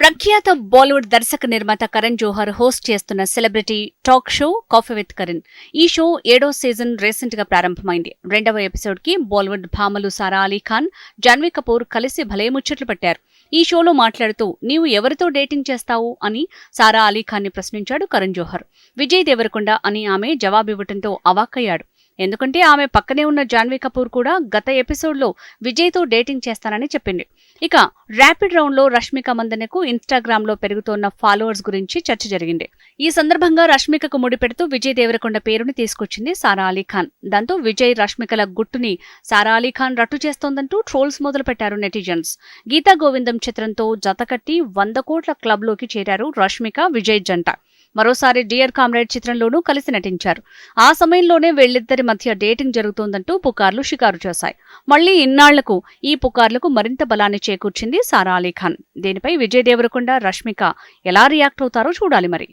ప్రఖ్యాత బాలీవుడ్ దర్శక నిర్మాత కరణ్ జోహర్ హోస్ట్ చేస్తున్న celebrity talk show coffee with Karan. ఈ షో ఏడో సీజన్ రీసెంట్గా ప్రారంభమైంది. రెండవ ఎపిసోడ్కి బాలీవుడ్ భామలు సారా అలీ ఖాన్ జాన్వీ కపూర్ కలిసి భలే ముచ్చట్లు పెట్టారు. ఈ షోలో మాట్లాడుతూ నీవు ఎవరితో డేటింగ్ చేస్తావు? అని సారా అలీ ఖాన్ని ప్రశ్నించాడు కరణ్ జోహర్. విజయ్ దేవరకొండ అని ఆమె జవాబివ్వటంతో అవాక్కయ్యాడు. ఎందుకంటే ఆమె పక్కనే ఉన్న జాన్వీ కపూర్ కూడా గత ఎపిసోడ్లో విజయ్తో డేటింగ్ చేస్తానని చెప్పింది. ఇక ర్యాపిడ్ రౌండ్లో రష్మిక మందనకు ఇన్స్టాగ్రామ్లో పెరుగుతోన్న ఫాలోవర్స్ గురించి చర్చ జరిగింది. ఈ సందర్భంగా రష్మికకు ముడిపెడుతూ విజయ్ దేవరకొండ పేరుని తీసుకొచ్చింది సారా అలీ ఖాన్. దాంతో విజయ్ రష్మికల గుట్టుని సారా అలీ ఖాన్ రట్టు చేస్తోందంటూ ట్రోల్స్ మొదలుపెట్టారు నెటిజన్స్. గీతా గోవిందం చిత్రంతో జతకట్టి వంద కోట్ల క్లబ్లోకి చేరారు రష్మిక విజయ్ జంట. మరోసారి డియర్ కామ్రేడ్ చిత్రంలోనూ కలిసి నటించారు. ఆ సమయంలోనే వీళ్ళిద్దరి మధ్య డేటింగ్ జరుగుతోందంటూ పుకార్లు షికారు చేశాయి. మళ్ళీ ఇన్నాళ్ళకు ఈ పుకార్లకు మరింత బలాన్ని చేకూర్చింది సారా అలీ ఖాన్. దీనిపై విజయ్ దేవరకొండ రష్మిక ఎలా రియాక్ట్ అవుతారో చూడాలి మరి.